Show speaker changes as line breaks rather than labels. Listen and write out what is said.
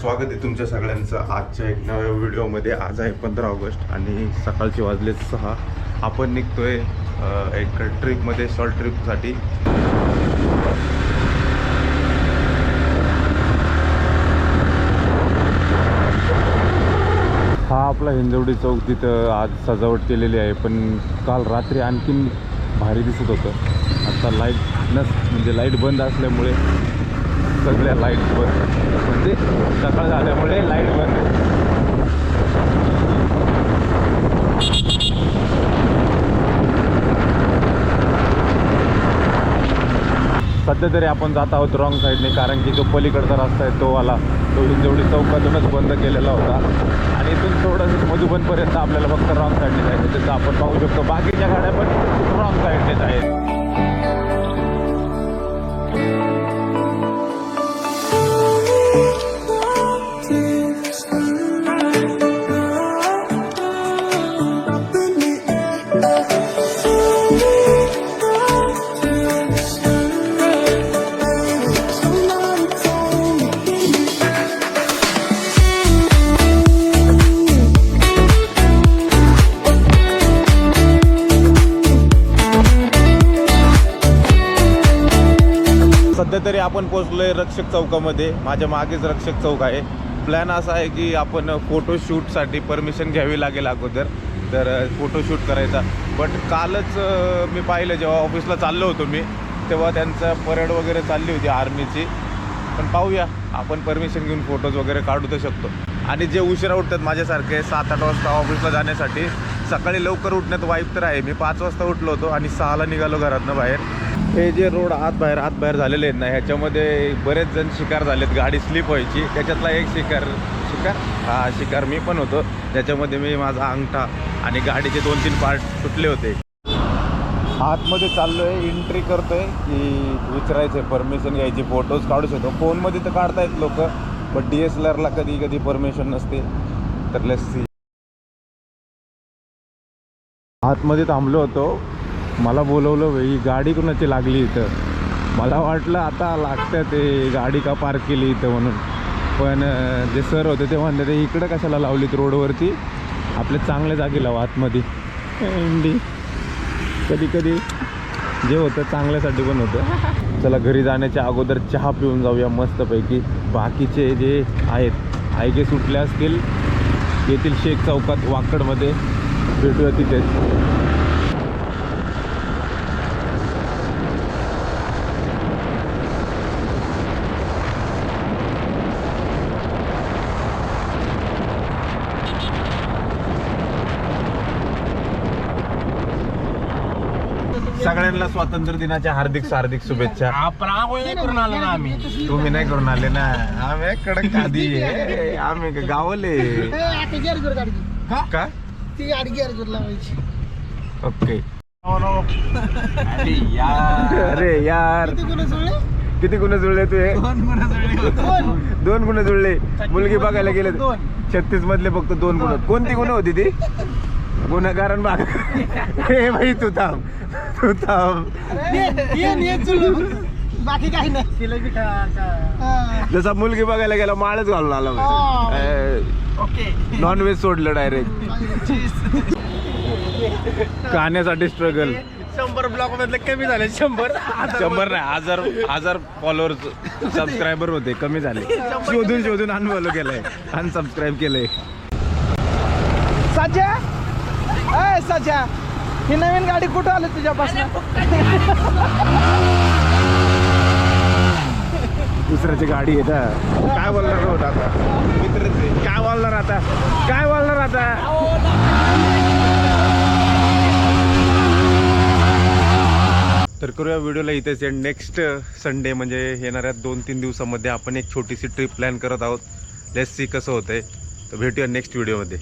स्वागत आहे तुमच्या सगळ्यांचं. आजच्या एक नव्या व्हिडिओमध्ये. आज आहे पंधरा ऑगस्ट आणि सकाळचे वाजले सहा. आपण निघतोय एक ट्रिपमध्ये शॉर्ट ट्रिपसाठी हा आपला हिंजवडी चौक तिथं आज सजावट केलेली आहे पण काल रात्री आणखीन भारी दिसत होतं. आता लाइट नस म्हणजे लाइट बंद असल्यामुळे सगळ्या लाइट बंद म्हणजे सकाळ झाल्यामुळे लाइट बंद सध्या तरी आपण जात आहोत रॉंग साईडने कारण की जो पलीकडचा रस्ता आहे तो वाला तो हिंजवडी चौकातूनच बंद केलेला होता. आणि इथून थोडंसं मधुबनपर्यंत आपल्याला फक्त रॉंग साईडने जायचं त्याचं आपण पाहू शकतो. बाकीच्या गाड्या पण रॉंग साईडनेच आहेत. सध्या तरी आपण आहे रक्षक चौकामध्ये. माझ्या मागेच रक्षक चौक आहे. प्लॅन असा आहे की आपण फोटोशूटसाठी परमिशन घ्यावी लागेल अगोदर. तर फोटोशूट करायचा. बट कालच मी पाहिलं जेव्हा ऑफिसला चाललो होतो मी तेव्हा त्यांचं परेड वगैरे चालली होती आर्मीची पण पाहूया. आपण परमिशन घेऊन फोटोज वगैरे काढू तर शकतो. आणि जे उशिरा उठतात माझ्यासारखे सात आठ वाजता ऑफिसला जाण्यासाठी सकाळी लवकर उठण्यात वाईफ तर आहे. मी पाच वाजता उठलो होतो आणि सहाला निघालो घरातनं बाहेर. हे जे रोड आत बाहेर आत बाहेर झालेले आहेत ना ह्याच्यामध्ये बरेच जण शिकार झालेत. गाडी स्लिप व्हायची. त्याच्यातला एक शिकार शिकार? हा शिकार मी पण होतो. त्याच्यामध्ये मी माझा अंगठा आणि गाडीचे दोन तीन पार्ट सुटले होते. आतमध्ये चाललोय एंट्री करतोय की विचारायचंय परमिशन घ्यायची. फोटोज काढू शकतो. फोनमध्ये तर काढतायत लोक पण डी एस एल आरला कधी कधी परमिशन नसते. तर लस्सी आतमध्ये थांबलो होतो. मला बोलवलं भाई गाडी कुणाची लागली इथं? मला वाटलं आता लागतं ते गाडी का पार्क केली इथं म्हणून. पण जे सर होते ते म्हणले ते इकडं कशाला लावलीत रोडवरती? आपल्या चांगल्या जागी लावा आतमध्ये इंडी कधी कधी जे होतं चांगल्यासाठी पण होतं. चला घरी जाण्याच्या अगोदर चहा पिऊन जाऊया मस्तपैकी. बाकीचे जे आहेत आयगे सुटले असतील येथील शेख चौकात वाकडमध्ये. भेटूया तिथेच सगळ्यांना स्वातंत्र्य दिनाच्या हार्दिक हार्दिक शुभेच्छा.
आपण आंघोळ नाही करून आलो ना आम्ही.
तुम्ही नाही करून आले ना. आम्ही कडक आधी आहे. आम्ही का गावले
आता गेअर जोर गाडी
का?
ती गाडी गेअर जोर लावायची.
ओके.
अरे यार.
अरे यार.
किती गुन्हे जुळले?
किती गुन्हे जुळले तू हे?
दोन गुन्हा जुळले.
दोन.
दोन गुन्हे जुळले. मुलगी बघायला गेले
दोन.
छत्तीस मधले फक्त दोन गुन्हे कोणती गुन्हे होती ती? गुन्हेगारण भाग. हे भाई तू थांब. तू थांब.
ये- ये- ये जुळलं फक्त. बाकी काही नाही.
तिला बी का- का-
हा.
जसा मुलगी बघायला गेला माळच घालून आला.
ओके.
नॉन व्हेज सोडलं डायरेक्ट खाण्यासाठी स्ट्रगल
शंभर ब्लॉक मधले कमी झाले शंभर.
शंभर नाही हजार हजार फॉलोअर्स सबस्क्रायबर होते कमी झाले. शोधून शोधून अनफॉलो केलंय. अनसबस्क्राईब केलंय.
अय सज्जा ही नवीन गाडी कुठं आली तुझ्यापासून
दुसऱ्याची गाडी आहे ना. काय बोलणार होत आता मित्रच काय बोलणार आता? काय बोलणार आता? तर करूया व्हिडिओला इथेच एंड नेक्स्ट संडे म्हणजे येणाऱ्या दोन तीन दिवसामध्ये आपण एक छोटीशी ट्रिप प्लॅन करत आहोत. लेट्स सी कसं होतंय. तर भेटूया नेक्स्ट व्हिडिओमध्ये